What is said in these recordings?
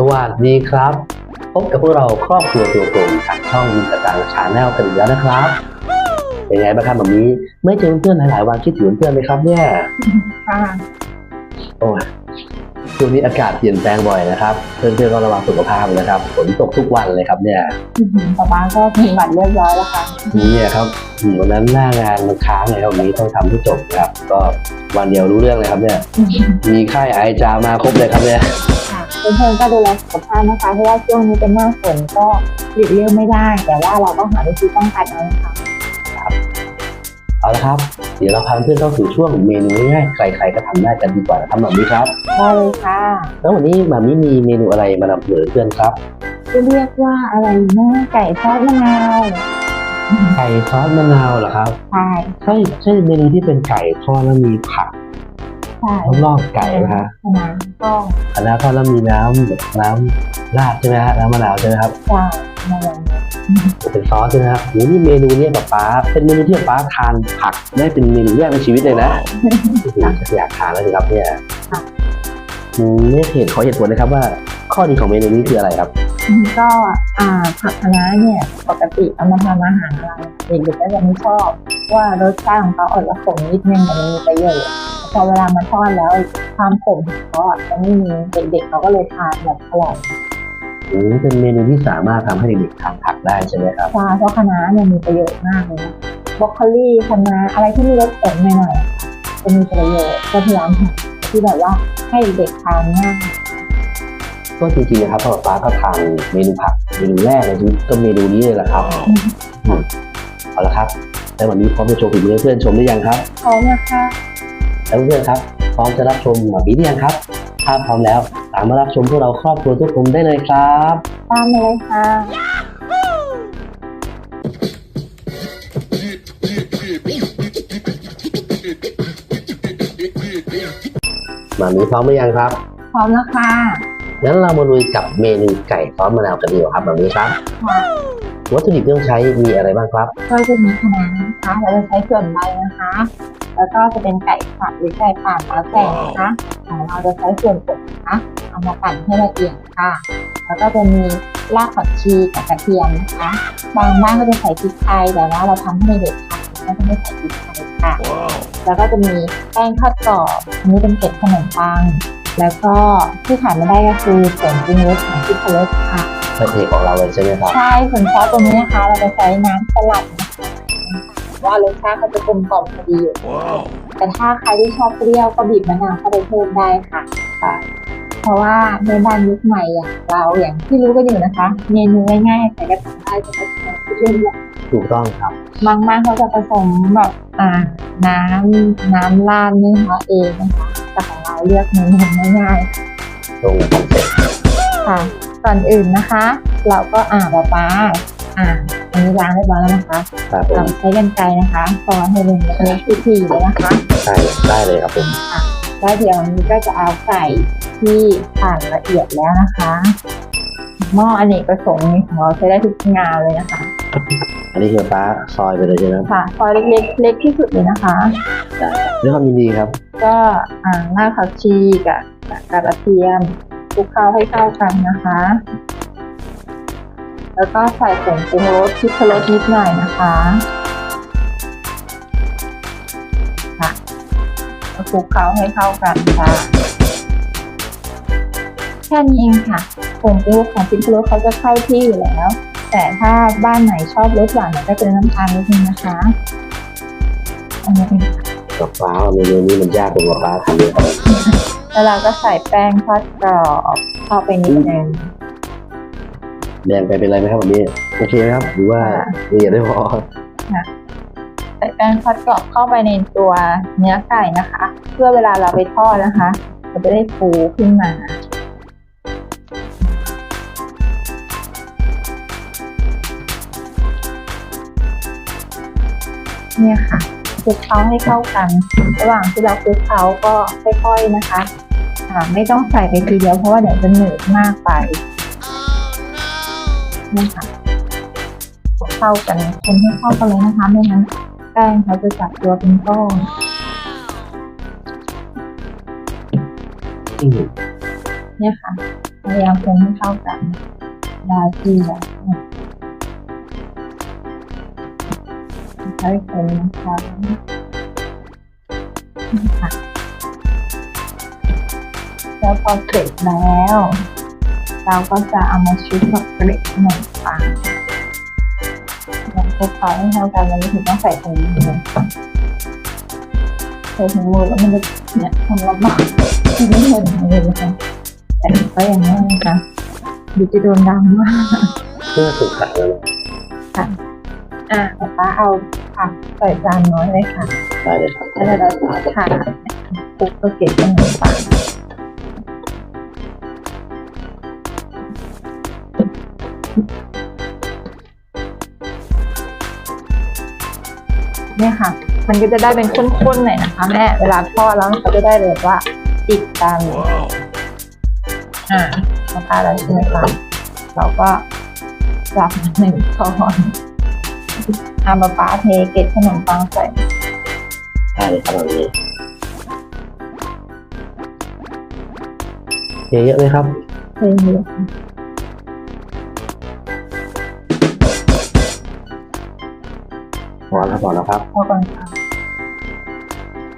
สวัสดีครับ พบกับพวกเราครอบครัวตัวตรงทางช่องวินกระตังชาแนลกันอีกแล้วนะครับ เป็นไงบ้างครับแบบนี้ไม่เจอเพื่อนหลายๆวันคิดถึงเพื่อนไหมครับเนี่ยค่ะโอ้ยช่วงนี้อากาศเปลี่ยนแปลงบ่อยนะครับ เพื่อนๆก็ระวังสุขภาพนะครับฝนตกทุกวันเลยครับเนี่ยป๊าป๊าก็มีบัตรเรียบร้อยแล้วค่ะเนี่ยครับวันนั้นหน้างานมันค้างไงครับวันนี้ต้องทำให้จบนะครับ ก็วันเดียวรู้เรื่องเลยครับเนี่ย มีไข้ไอจามมาครบเลยครับเนี่ยค่ะ เพื่อนๆก็ดูแลสุขภาพนะคะเพราะว่าช่วงนี้เป็นหน้าฝนก็หลีกเลี่ยงไม่ได้ แต่ว่าเราต้องหาวิธีป้องกันเอานะคะเอาละครับ เดี๋ยวเราพาเพื่อนเข้าสู่ช่วงเมนูง่ายๆใครๆก็ทำได้กันดีกว่านะครับแบบนี้ครับได้เลยค่ะแล้ววันนี้แบบนี้มีเมนูอะไรมานำเสนอเพื่อนครับจะเรียกว่าอะไรนะไก่ทอดมะนาวไก่ซอสมะนาวเหรอครับใช่ใช่ใช่เมนูที่เป็นไก่ทอดแล้วมีผัก ใช่รอบๆไก่นะฮะมะนาวก็คณะทอดแล้วมีน้ำแบบน้ำราดใช่ไหมฮะน้ำมะนาวใช่ไหมครับใช่มะนาวเป็นซอสใช่ไหมครับโหนี่เมนูเนี้ป๊าป๊าเป็นเมนูที่ป๊าทานผักได้เป็นเมนูแรกในชีวิตเลยนะอยากอยากทานแล้วสิครับเนี่ยอืมไม่เห็นขอเหตุผลนะครับว่า ข้อดีของเมนูนี้คืออะไรครับก็อ่าผักคะน้าเนี่ยปกติเอามาทำอาหารอะไรเด็กๆก็จะไม่ชอบว่ารสชาติของเขาอดละขมนิดนึงแต่มันมีประโยชน์ พอเวลามาทอดแล้วความขมของเขาอะจะไม่มีเด็กๆเขาก็เลยทานแบบอร่อยอืมเป็นเมนูที่สามารถทำให้เด็กๆทานผักได้ใช่ไหมครับใช่เพราะคะน้าเนี่ยมีประโยชน์มากเลยนะบรอกโคลี่คะน้าอะไรที่มีรสขมหน่อยๆอะจะมีประโยชน์ก็พยายามหาที่แบบว่าให้เด็กทานง่ายก็จริงๆนะครับป๊าป๊าก็ทานเมนูผักเมนูแรกในชีวิตก็เมนูนี้เลยแหละครับอืมเอาละครับ แล้ววันนี้พร้อมจะโชว์ฝีมือให้เพื่อนชมหรือยังครับพร้อมนะคะ แล้วเพื่อนๆครับ พร้อมจะรับชมหมาบีหรือยังครับ ถ้าพร้อมแล้วตามมารับชมพวกเราครอบครัวทุกคนได้เลยครับตามมาเลยค่ะหมามีพร้อมหรือยังครับ พร้อมแล้วค่ะงั้นเรามาลุยกับเมนูไก่ซอสมะนาวกันดีกว่าครับหมามีครับค่ะวัตถุดิบที่ต้องใช้มีอะไรบ้างครับ ก็จะมีคะน้านะคะเราจะใช้ส่วนใบนะคะ แล้วก็จะเป็นไก่สับหรือไก่ป่านแล้วแต่นะคะของเราจะใช้ส่วนอกนะคะเอามาปั่นให้ละเอียดค่ะ แล้วก็จะมีรากผักชีกับกระเทียมนะคะบางบ้านก็จะใส่พริกไทยแต่ว่าเราทำให้เด็กทานก็จะไม่ใส่พริกไทยค่ะ แล้วก็จะมีแป้งทอดกรอบอันนี้เป็นเกล็ดขนมปัง แล้วก็ที่ขาดไม่ได้ก็คือผงปรุงรสของที่ครสค่ะพระเอกของเราเลยใช่ไหมครับใช่ส่วนซอสตัวนี้นะคะ เราจะใช้น้ำสลัดนะคะ ว่ารสชาติเขาจะกลมกล่อมพอดีแต่ถ้าใครที่ชอบเปรี้ยวก็บีบมะนาวเข้าไปเพิ่มได้ค่ะค่ะเพราะว่าในบ้านยุคใหม่อย่างเราอย่างที่รู้กันอยู่นะคะ เมนูง่ายๆใครก็ทำได้จะเป็นเรื่องอย่างถูกต้องครับบางบ้านเขาจะผสมแบบอ่าน้ำน้ำราดนี่นะคะเองนะคะแต่ของเราเลือกเมนูง่ายๆตรงคอนเซ็ปต์ค่ะก่อนอื่นนะคะ เราก็อ่าปลาปลาอ่า อันนี้ล้างเรียบร้อยแล้วนะคะครับผเรามใช้กันไกรนะคะซอยให้เป็นเล็กๆทีๆเลยนะคะได้ได้เลยครับผมแล้วเดี๋ยวนี้ก็จะเอาไก่ที่ผ่านละเอียดแล้วนะคะหม้ออเนกประสงค์นี้ของเราใช้ได้ทุกงานเลยนะคะ อันนี้คือฟ้าซอยไปเลยใช่ไหมครับค่ะซอยเล็กๆเล็กที่สุดเลยนะคะได้ด้วยความยินดีครับ ก็อ่ารากผักชีกับกับกระเทียมคลุกเคล้าให้เข้ากันนะคะ แล้วก็ใส่ผงปรุงรสพริกรสนิดหน่อยนะคะค่ะแล้วคลุกเคล้าให้เข้ากันค่ะแค่นี้เองค่ะผงปรุงรสของพริกรสเขาจะเข้าที่อยู่แล้ว แต่ถ้าบ้านไหนชอบรสหวานก็จะเป็นน้ำตาลนิดนึงนะคะอันนี้เองกับฟ้าเมนูนี้มันยากกว่าฟ้าทำเลยครับแล้วเราก็ใส่แป้งทอดกรอบเข้าไปนิดนึง แดงไปเป็นไรไหมครับแบบนี้โอเคไหมครับ หรือว่าละเอียดได้พอใส่แป้งทอดกรอบเข้าไปในตัวเนื้อไก่นะคะ เพื่อเวลาเราไปทอดนะคะมันจะได้ฟูขึ้นมาเนี่ยค่ะคลุกเคล้าให้เข้ากัน ระหว่างที่เราคลุกเคล้าก็ค่อยๆนะคะอ่าไม่ต้องใส่ไปทีเดียวเพราะว่าเดี๋ยวจะหนืดมากไป นี่ค่ะคลุกเข้ากันคนให้เข้ากันเลยนะคะไม่งั้นแป้งเขาจะจับตัวเป็นก้อนอืมเนี่ยค่ะพยายามคนให้เข้ากันได้ที่แล้วใช้คนนะคะค่ะแล้วพอเสร็จแล้ว เราก็จะเอามาชุบกับเกล็ดขนมปังแล้วคลุกเคล้าให้เข้ากันแล้วถึงต้องใส่ถุงมือใส่ถุงมือแล้วมันจะเนี่ยทำลำบากที่ไม่เห็นเลยนะคะแต่ก็อย่างนี้นะคะดูจะโดนดำมากเพื่อสุกขังแล้วนะอะป้าเอาผักใส่จานน้อยเลยค่ะได้เลยครับแล้วเราจะทานคลุกก็เก็บขนมปัง เนี่ยค่ะ มันก็จะได้เป็นข้นๆหน่อยนะคะแม่เวลาทอดแล้วมันก็จะได้แบบว่าติดกันอ่าพอทานแล้วใช่ไหมคะเราก็จับหนึ่งช้อนอามาป้าเทเกล็ดขนมปังใส่ได้เลยครับแบบนี้เยอะๆเลยครับเทเยอะ พอแล้วพอแล้วครับพอก่อนค่ะ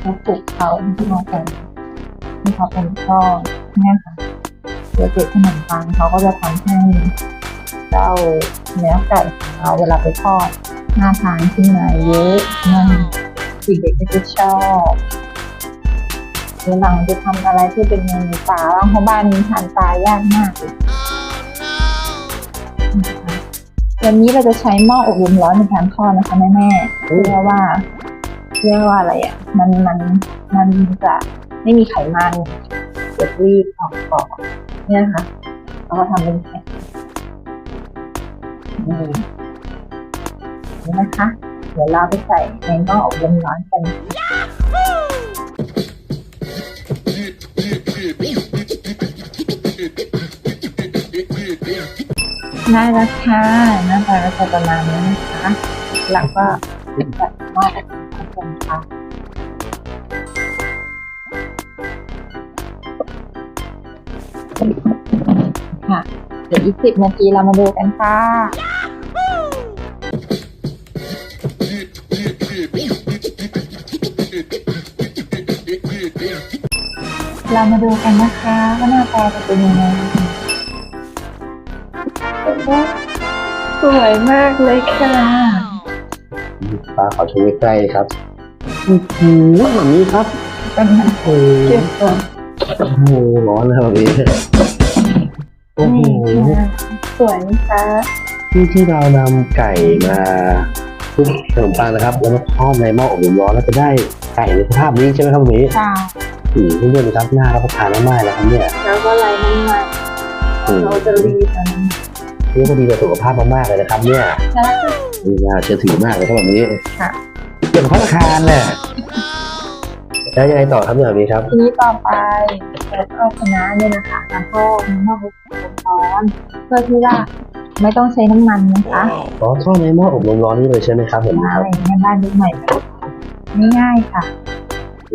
แล้วปลุกเขาที่มาแต่ที่เขาเป็นช่อเนี่ค่ะเดี๋ยวเกล็ดขนมปังเขาก็จะทำให้เจ้าเนื้อไก่ของเราเวลาไปทอดหน่าทานขึ้นมาเยอะมันเด็กๆก็จะชอบเวลาจะทำอะไรที่เป็นเมนูปลาบ้างเพราะบ้านนี้ทานปลายากมากเลย วันนี้เราจะใช้หม้ออบลมร้อนในการทอดนะคะแม่ๆเพื่อว่าเรียกว่าอะไรอะ มันมันมันจะไม่มีไขมันเดี๋ยวรีบออกก่อนเนี่ยนะคะเราก็ทำเป็นแผ่นนี่นี่นะคะ เดี๋ยวเราไปใส่ในหม้ออบลมร้อนกัน ได้แล้วค่ะหน้าตาก็จะประมาณนี้นะคะแล้วก็จัดหม้ออบมร้อนกันค่ะค่ะ เดี๋ยวอีกสิบนาทีเรามาดูกันค่ะเรามาดูกันนะคะว่าหน้าตาจะเป็นยังไง สวยมากเลยค่ะป้าขอชมใกล้ๆเลยครับโอ้โหแบบนี้ครับเป็นไงโอ้โหเก็บก่อนโอ้โหร้อนเลยแบบนี้โอ้โหนี่ค่ะสวยไหมคะที่ที่เรานำไก่มาคลุกขนมปังนะครับ แล้วก็ทอดในหม้ออบลมร้อนแล้วจะได้ไก่ในสภาพนี้ใช่ไหมครับแบบนี้ค่ะอืมเพื่อนๆนะครับน่ารับประทานมากๆเลยครับเนี่ยแล้วก็ไรน้ำมันอืมเราจะรีบกัน นี่ก็ดีต่อสุขภาพมากๆเลยนะครับ เนี่ยแล้วนี่น่าเชื่อถือมากเลยครับแบบนี้ค่ะเกี่ยวกับพัฒนาคารเนี่ยแล้วยังไงต่อครับเนี่ยแบบนี้ครับ ทีนี้ต่อไปเราก็เอาคณะเนี่ยนะคะมาทอดในหม้ออบลมร้อนเพื่อที่ว่าไม่ต้องใช้น้ำมันนะคะอ๋อทอดในหม้ออบลมร้อนนี่เลยใช่ไหมครับผมใช่ครับในบ้านยุคใหม่แบบง่ายๆค่ะ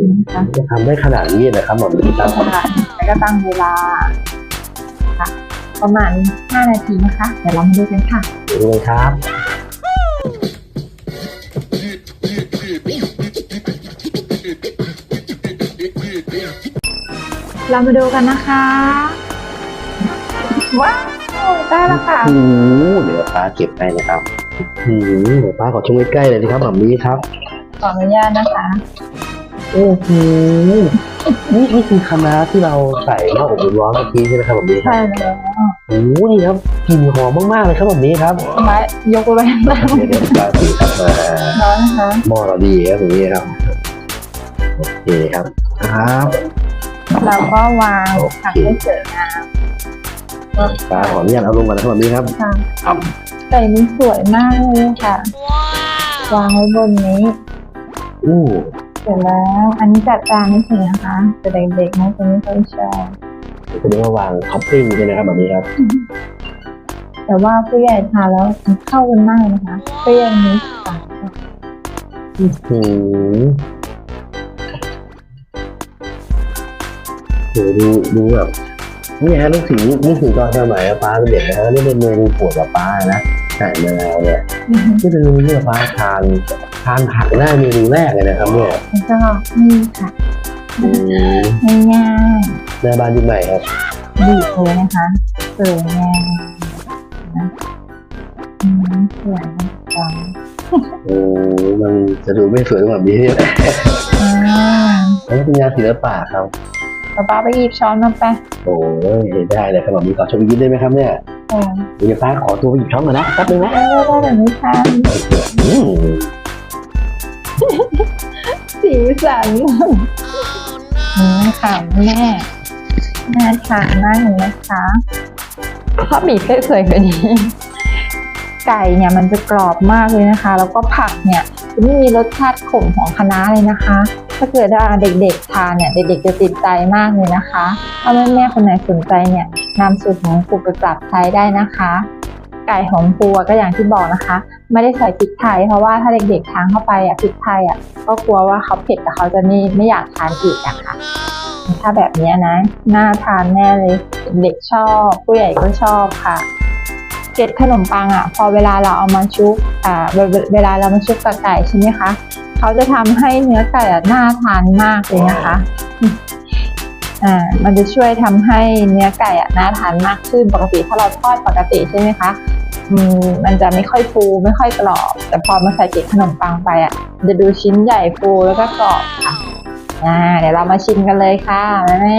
นะคะจะทำได้ขนาดนี้นะครับแบบนี้ครับค่ะแล้วก็ตั้งเวลาค่ะ ประมาณ 5 นาทีนะคะ เดี๋ยวเรามาดูกันค่ะดูเลยครับ เรามาดูกันนะคะ ว้าวได้แล้วค่ะ โอ้โหเดี๋ยวป้าเก็บให้นะครับอืมเดี๋ยวป้าขอชมใกล้ๆเลยนะครับแบบนี้ครับ ขออนุญาตนะคะ โอ้โหนี่นี่คือคณะที่เราใส่หม้ออบลมร้อนเมื่อกี้ใช่ไหมครับแบบนี้ครับ ใช่แล้ว โอ้โหนี่ครับกลิ่นหอมมากๆเลยครับแบบนี้ครับไม้ยกไปข้างล่างเดี๋ยวเดี๋ยวป้าสีครับมาร้อนนะคะหม้อเราดีครับแบบนี้ครับโอเคครับครับ เราก็วางผักให้สวยงามป้าขออนุญาตเอาลงก่อนนะครับแบบนี้ครับค่ะครับไก่นี้สวยมากเลยค่ะ วางไว้บนนี้อู้เสร็จแล้ว อันนี้จัดจานไม่ใช่นะคะแต่เด็กๆน่าจะไม่ค่อยชอบ จะเรียกว่าวางท็อปปิ้งใช่ไหมครับแบบนี้ครับ แต่ว่าผู้ใหญ่ทานแล้วมันเข้ากันมากนะคะเปรี้ยวนิดค่ะอืมโหดูดูแบบนี่ฮะนึกถึงนึกถึงตอนสมัยป้าเป็นเด็กนะฮะนี่เป็นเมนูโปรดของป้านะไก่มะนาวเนี่ยนี่เป็นเมนูที่ป้าทานทานผักได้เมนูแรกเลยนะครับเนี่ยแล้วก็นี่ค่ะ อืมง่ายหน้าบ้านยุคใหม่ครับๆบีบเลยนะคะสวยงามนะอืมสวยจังโอ้มันจะดูไม่สวยแบบนี้เนี่ยอ่ามันเป็นงานศิลปะครับป๊าป๊าไปหยิบช้อนมาไปโอ้ยได้เลยครับแบบนี้ขอชมยิ้มได้ไหมครับเนี่ยเออเดี๋ยวป้าขอตัวไปหยิบช้อนก่อนนะแป๊บนึงนะเออได้แบบนี้ค่ะอืมสีสัน อืมค่ะแม่น่ทานมากเลยนะคะถ้าบีบให้สวยกว่านี้ ไก่เนี่ยมันจะกรอบมากเลยนะคะ แล้วก็ผักเนี่ยจะไม่มีรสชาติขมของคะน้าเลยนะคะ ถ้าเกิดว่าเด็กๆทานเนี่ยเด็กๆจะติดใจมากเลยนะคะ ถ้าแม่ๆคนไหนสนใจเนี่ยนำสูตรของครูประจับใช้ได้นะคะ ไก่หอมปูก็อย่างที่บอกนะคะ ไม่ได้ใส่พริกไทย เพราะว่าถ้าเด็กๆทานเข้าไปอะพริกไทยอะก็กลัวว่าเขาเผ็ดแต่เขาจะไม่ไม่อยากทานอีกอะค่ะ ถ้าแบบนี้นะน่าทานแน่เลยเด็กชอบ ผู้ใหญ่ก็ชอบค่ะเกล็ดขนมปังอะพอเวลาเราเอามาชุบอ่าเวเเวลาเรามาชุบกับไก่ใช่ไหมคะเขาจะทำให้เนื้อไก่อะน่าทานมากเลยนะคะอ่ามันจะช่วยทำให้เนื้อไก่อะน่าทานมากขึ้นปกติถ้าเราทอดปกติใช่ไหมคะ มมันจะไม่ค่อยฟูไม่ค่อยกรอบ แต่พอมาใส่เกล็ดขนมปังไปอะมันจะดูชิ้นใหญ่ฟูแล้วก็กรอบค่ะอ่าเดี๋ยวเรามาชิมกันเลยค่ะแม่แม่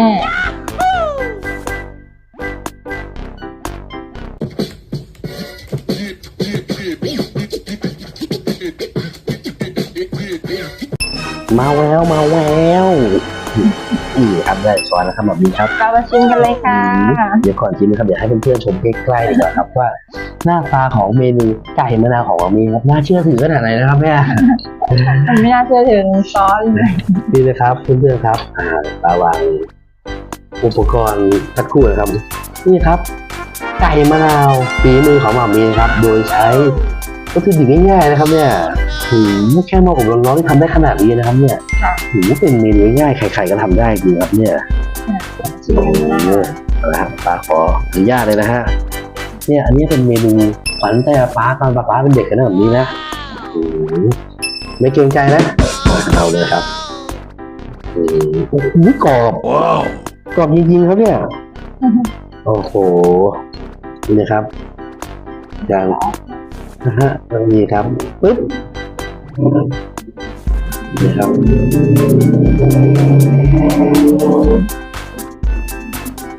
มาแววมาแววนี่ครับได้ช้อนแล้วครับแบบนี้ครับเรามาชิมกันเลยค่ะ เดี๋ยวก่อนชิมนะครับเดี๋ยวให้เพื่อนๆชมใกล้ๆดีกว่าครับว่า หน้าตาของเมนูไก่มะนาวของเรามีครับน่าเชื่อถือขนาดไหนนะครับแม่ มันไม่น่าเชื่อถือซอสเลยนี่นะครับเพื่อนๆครับอ่าตาวางอุปกรณ์สักครู่นะครับ นี่ครับ ไก่มะนาวฝีมือของหม่ามีนะครับ โดยใช้วัตถุดิบง่ายๆนะครับเนี่ยถือแค่หม้ออบร้อนๆที่ทำได้ขนาดนี้นะครับ เนี่ยค่ะถือว่าเป็นเมนูง่ายๆใครๆก็ทำได้จริงครับเนี่ยชิมกันนะโอ้เอาละครับป้าขออนุญาตเลยนะฮะ เนี่ยอันนี้เป็นเมนูขวัญใจป้าตอนป้าป้าเป็นเด็กกันนะแบบนี้นะอืมไม่เกรงใจนะเอาเลยครับอืมโอ้โหกรอบกรอบจริงๆครับเนี่ยโอ้โหนี่นะครับอย่างนะฮะตรงนี้ครับปึ๊บนี่ครับ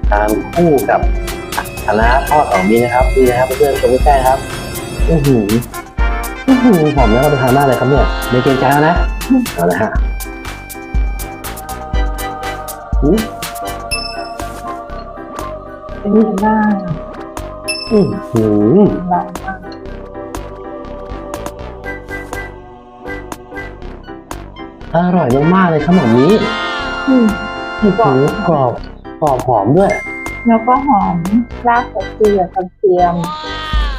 ทานคู่กับ คณะน้าทอดของนี้นะครับนี่นะครับเพื่อนๆชมใกล้ๆครับอื้อหืออื้อหือหอมแล้วเราไปทานมากเลยครับเนี่ยไม่เกรงใจแล้วนะเอาละฮะอือเป็นยังไงบ้างอื้อหือลองบ้างอร่อยมากๆเลยครับหม่อมนี้อืมโอ้โหกรอบกรอบหอมด้วย แล้วก็หอมรากกระเทียมกระเทียม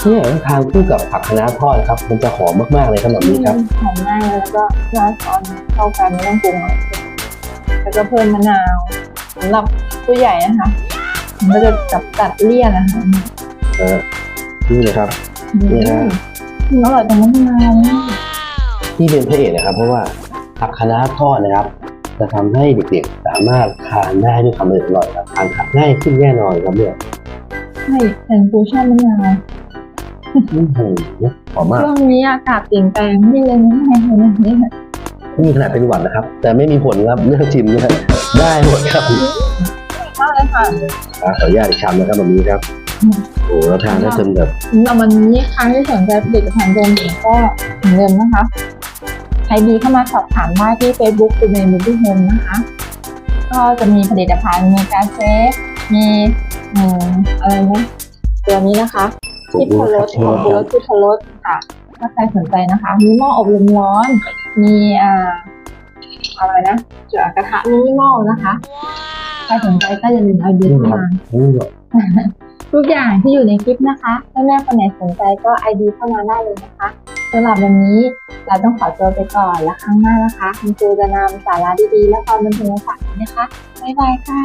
เนี่ยทานคู่กับผักคะน้าทอดครับ มันจะหอมมากๆเลยครับหม่อมนี้ครับหอมมากเลยแล้วก็น้าช้อนเข้ากันไม่ต้องปรุงอะไรแล้วก็เพิ่มมะนาวสำหรับผู้ใหญ่นะคะมันก็จะจับตัดเลี่ยนนะคะเออนี่เลยครับนี่นะอืมอร่อยจังมะนาวมากที่เป็นพระเอกนะครับ เพราะว่าผักคะน้าทอดนะครับ จะทำให้เด็กๆสามารถทานได้ด้วยความอร่อยครับ ทานขับง่ายขึ้นแน่นอนครับเนี่ยใช่แต่กูชอบมะนาวอื้อหือหอมมากช่วงนี้อากาศเปลี่ยนแปลงไม่เลยนะแม่เลยนี่นี่ขนาดเป็นหวัดนะครับ แต่ไม่มีผลครับเรื่องชิมนะครับได้หมดครับมากเลยค่ะอะขออนุญาตอีกคำนะครับแบบนี้ครับอืมโอ้เราทานได้จนแบบสำหรับวันนี้ใครที่สนใจผลิตภัณฑ์โดมหญิงก็เหมือนเดิมนะคะ ใครดีเข้ามาสอบถามได้ที่ Facebook คุณเมย์มูฟี่โฮมนะคะ ก็จะมีผลิตภัณฑ์มีการเซฟมีอืมอะไรนะตัวนี้นะคะทิพรสทิพรสทิพรสค่ะ ถ้าใครสนใจนะคะ มีหม้ออบลมร้อน มีอ่าอะไรนะจุดกระทะมินิมอลนะคะ ใครสนใจก็อย่าลืมเอาเดียเข้ามานี่แบบ ทุกอย่างที่อยู่ในคลิปนะคะถ้าแม่คนไหนสนใจก็ไอดีเข้ามาได้เลยนะคะสำหรับวันนี้เราต้องขอตัวไปก่อนและครั้งหน้านะคะ คุณครูจะนำสาระดีๆ และความบันเทิงมาฝากนะคะบ๊ายบายค่ะ